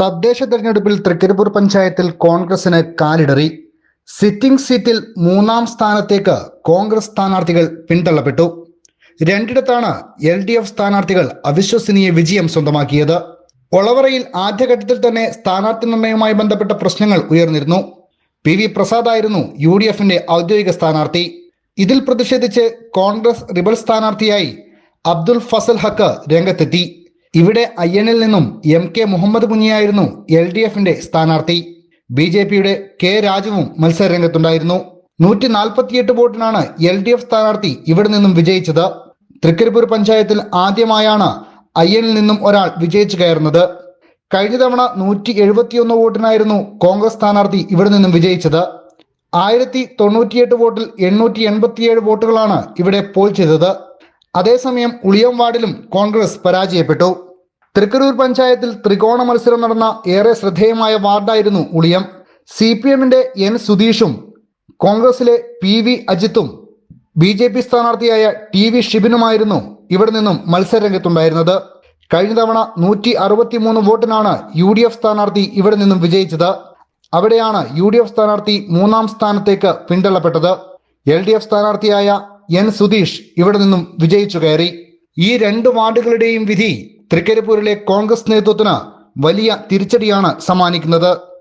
തദ്ദേശ തെരഞ്ഞെടുപ്പിൽ തൃക്കരിപ്പൂർ പഞ്ചായത്തിൽ കോൺഗ്രസിന് കാലിടറി. സിറ്റിംഗ് സീറ്റിൽ മൂന്നാം സ്ഥാനത്തേക്ക് കോൺഗ്രസ് സ്ഥാനാർത്ഥികൾ പിന്തള്ളപ്പെട്ടു. രണ്ടിടത്താണ് എൽ ഡി എഫ് സ്ഥാനാർത്ഥികൾ അവിശ്വസനീയ വിജയം സ്വന്തമാക്കിയത്. ഒളവറയിൽ ആദ്യഘട്ടത്തിൽ തന്നെ സ്ഥാനാർത്ഥി നിർണയവുമായി ബന്ധപ്പെട്ട പ്രശ്നങ്ങൾ ഉയർന്നിരുന്നു. പി വി പ്രസാദ് ആയിരുന്നു യു ഡി എഫിന്റെ ഔദ്യോഗിക സ്ഥാനാർത്ഥി. ഇതിൽ പ്രതിഷേധിച്ച് കോൺഗ്രസ് റിബൽ സ്ഥാനാർത്ഥിയായി അബ്ദുൽ ഫസൽ ഹക്ക് രംഗത്തെത്തി. ഇവിടെ അയ്യനിൽ നിന്നും എം കെ മുഹമ്മദ് കുഞ്ഞിയായിരുന്നു എൽ ഡി എഫിന്റെ സ്ഥാനാർത്ഥി. ബി ജെ പിയുടെ കെ രാജുവും മത്സരരംഗത്തുണ്ടായിരുന്നു. നൂറ്റി നാൽപ്പത്തിയെട്ട് വോട്ടിനാണ് എൽ ഡി എഫ് സ്ഥാനാർത്ഥി ഇവിടെ നിന്നും വിജയിച്ചത്. തൃക്കരിപ്പൂർ പഞ്ചായത്തിൽ ആദ്യമായാണ് അയ്യനിൽ നിന്നും ഒരാൾ വിജയിച്ചു കയറുന്നത്. കഴിഞ്ഞ തവണ നൂറ്റി എഴുപത്തിയൊന്ന് വോട്ടിനായിരുന്നു കോൺഗ്രസ് സ്ഥാനാർത്ഥി ഇവിടെ നിന്നും വിജയിച്ചത്. ആയിരത്തി തൊണ്ണൂറ്റിയെട്ട് വോട്ടിൽ എണ്ണൂറ്റി എൺപത്തിയേഴ് വോട്ടുകളാണ് ഇവിടെ പോൾ ചെയ്തത്. അതേസമയം ഉളിയം വാർഡിലും കോൺഗ്രസ് പരാജയപ്പെട്ടു. തൃക്കരൂർ പഞ്ചായത്തിൽ ത്രികോണ മത്സരം നടന്ന ഏറെ ശ്രദ്ധേയമായ വാർഡായിരുന്നു ഉളിയം. സി പി എമ്മിന്റെ എൻ സുധീഷും കോൺഗ്രസിലെ പി വി അജിത്തും ബി ജെ പി സ്ഥാനാർത്ഥിയായ ടി വി ഷിബിനുമായിരുന്നു ഇവിടെ നിന്നും മത്സരരംഗത്തുണ്ടായിരുന്നത്. കഴിഞ്ഞ തവണ നൂറ്റി അറുപത്തിമൂന്ന് വോട്ടിനാണ് യു ഡി എഫ് സ്ഥാനാർത്ഥി ഇവിടെ നിന്നും വിജയിച്ചത്. അവിടെയാണ് യു ഡി എഫ് സ്ഥാനാർത്ഥി മൂന്നാം സ്ഥാനത്തേക്ക് പിന്തള്ളപ്പെട്ടത്. എൽ ഡി എഫ് സ്ഥാനാർത്ഥിയായ എൻ സുധീഷ് ഇവിടെ നിന്നും വിജയിച്ചു കയറി. ഈ രണ്ട് വാർഡുകളുടെയും വിധി തൃക്കരിപ്പൂരിലെ കോൺഗ്രസ് നേതൃത്വത്തിന് വലിയ തിരിച്ചടിയാണ് സമ്മാനിക്കുന്നത്.